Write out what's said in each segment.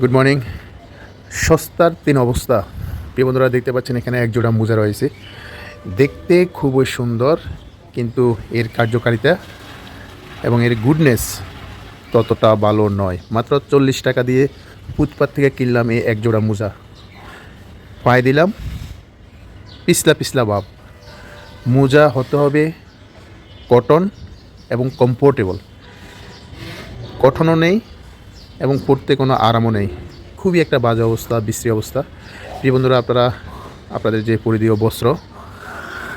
Good morning সস্তার তিন অবস্থা। প্রিয় বন্ধুরা, দেখতে পাচ্ছেন এখানে এক জোড়া মোজা রয়েছে। দেখতে খুবই সুন্দর, কিন্তু এর কার্যকারিতা এবং এর গুডনেস ততটা ভালো নয়। মাত্র চল্লিশ টাকা দিয়ে ফুটপাত থেকে কিনলাম এই এক জোড়া মোজা। পায়ে দিলাম, পিছলা পিছলা ভাব। মোজা হতে হবে কটন এবং কমফোর্টেবল কটনও নেই এবং পড়তে কোনো আরামও নেই। খুবই একটা বাজে অবস্থা, বিশ্রী অবস্থা। প্রিয় বন্ধুরা, আপনারা, আপনাদের যে পরিধীয় বস্ত্র,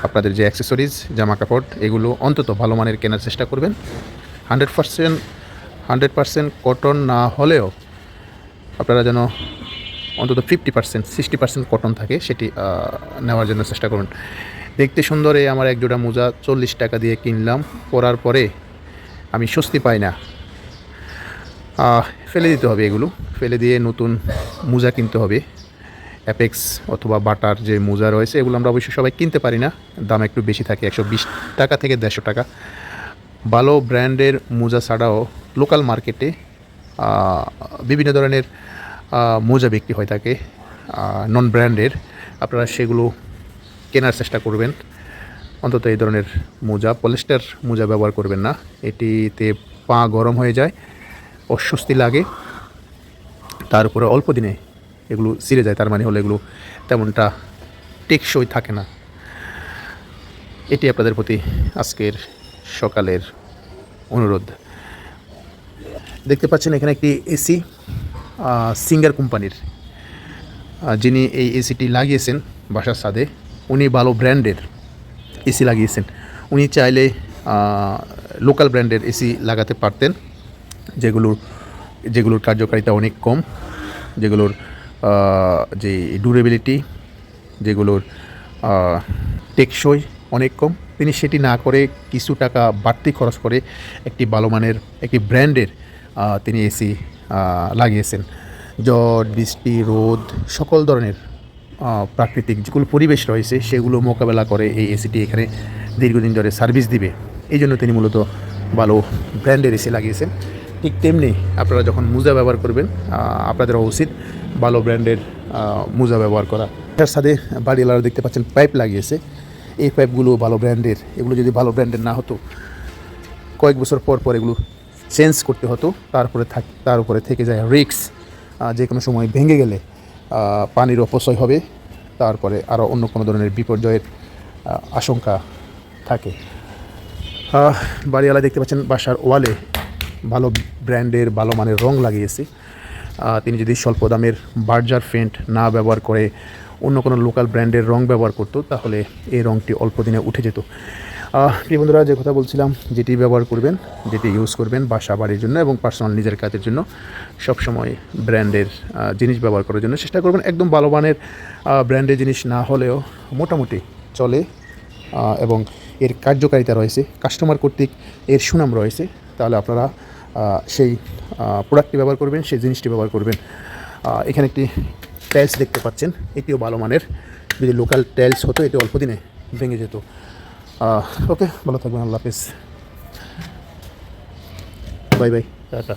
আপনাদের যে অ্যাক্সেসরিজ জামা কাপড় এগুলো অন্তত ভালো মানের কেনার চেষ্টা করবেন। Hundred percent hundred percent cotton না হলেও আপনারা যেন অন্তত fifty percent sixty percent cotton থাকে, সেটি নেওয়ার জন্য চেষ্টা করুন। দেখতে সুন্দর এই আমার এক জোড়া মোজা, চল্লিশ টাকা দিয়ে কিনলাম। পরার পরে আমি স্বস্তি পাই না। ফেলে দিতে হবে এগুলো। ফেলে দিয়ে নতুন মোজা কিনতে হবে। অ্যাপেক্স অথবা বাটার যে মোজা রয়েছে, এগুলো আমরা অবশ্যই সবাই কিনতে পারি না। দাম একটু বেশি থাকে, একশো বিশ টাকা থেকে দেড়শো টাকা। ভালো ব্র্যান্ডের মোজা ছাড়াও লোকাল মার্কেটে বিভিন্ন ধরনের মোজা বিক্রি হয়ে থাকে নন ব্র্যান্ডের আপনারা সেগুলো কেনার চেষ্টা করবেন। অন্তত এই ধরনের মোজা পলিস্টার মোজা ব্যবহার করবেন না। এটিতে পা গরম হয়ে যায়। অস্বস্তি লাগে। তার উপরে অল্প দিনে এগুলো ছিঁড়ে যায়, তার মানে হলো এগুলো তেমনটা টেকসই থাকে না। এটি আপনাদের প্রতি আজকের সকালের অনুরোধ। দেখতে পাচ্ছেন এখানে একটি এসি সিঙ্গার কোম্পানির। যিনি এই এসিটি লাগিয়েছেন বাসার ছাদে, উনি ভালো ব্র্যান্ডের এসি লাগিয়েছেন। উনি চাইলে লোকাল ব্র্যান্ডের এসি লাগাতে পারতেন। যেগুলোর যেগুলোর কার্যকারিতা অনেক কম, যেগুলোর যে ডিউরেবিলিটি যেগুলোর টেকসই অনেক কম। তিনি সেটি না করে কিছু টাকা বাড়তি খরচ করে একটি ভালো মানের একটি ব্র্যান্ডের তিনি এসি লাগিয়েছেন। ঝড় বৃষ্টি, রোদ, সকল ধরনের প্রাকৃতিক যেগুলো পরিবেশ রয়েছে, সেগুলো মোকাবেলা করে এই এসিটি এখানে দীর্ঘদিন ধরে সার্ভিস দিবে। এই জন্য তিনি মূলত ভালো ব্র্যান্ডের এসি লাগিয়েছেন। ঠিক তেমনি আপনারা যখন মোজা ব্যবহার করবেন আপনাদের উচিত ভালো ব্র্যান্ডের মোজা ব্যবহার করা। তার সাথে বাড়িওয়ালারা দেখতে পাচ্ছেন, পাইপ লাগিয়েছে। এই পাইপগুলো ভালো ব্র্যান্ডের, এগুলো যদি ভালো ব্র্যান্ডের না হতো, কয়েক বছর পর পর এগুলো চেঞ্জ করতে হতো, তারপরে থাক, তার উপরে থেকে যায় রিক্স যে কোনো সময় ভেঙে গেলে পানির অপচয় হবে, তারপরে আরও অন্য কোনো ধরনের বিপর্যয়ের আশঙ্কা থাকে। বাড়িওয়ালা দেখতে পাচ্ছেন, বাসার ওয়ালে ভালো ব্র্যান্ডের, ভালো মানের রং লাগিয়েছে। তিনি যদি স্বল্প দামের বার্জার ফেন্ট না ব্যবহার করে অন্য কোনো লোকাল ব্র্যান্ডের রং ব্যবহার করতো, তাহলে এই রংটি অল্প দিনে উঠে যেত। প্রিয় বন্ধুরা, যে কথা বলছিলাম, যেটি ব্যবহার করবেন, যেটি ইউজ করবেন বাসা বাড়ির জন্য এবং পার্সোনাল নিজের কাজের জন্য সবসময় ব্র্যান্ডের জিনিস ব্যবহার করার জন্য চেষ্টা করবেন। একদম ভালো মানের ব্র্যান্ডের জিনিস না হলেও মোটামুটি চলে এবং এর কার্যকারিতা রয়েছে কাস্টমার কর্তৃক এর সুনাম রয়েছে। তাহলে আপনারা সেই প্রোডাক্টটি ব্যবহার করবেন, সেই জিনিসটি ব্যবহার করবেন। এখানে একটি টাইলস দেখতে পাচ্ছেন, এটিও ভালো মানের। যদি লোকাল টাইলস হতো, এটি অল্প দিনে ভেঙে যেত। ওকে ভালো থাকবেন, আল্লাহ হাফেজ। Bye bye. টাটা।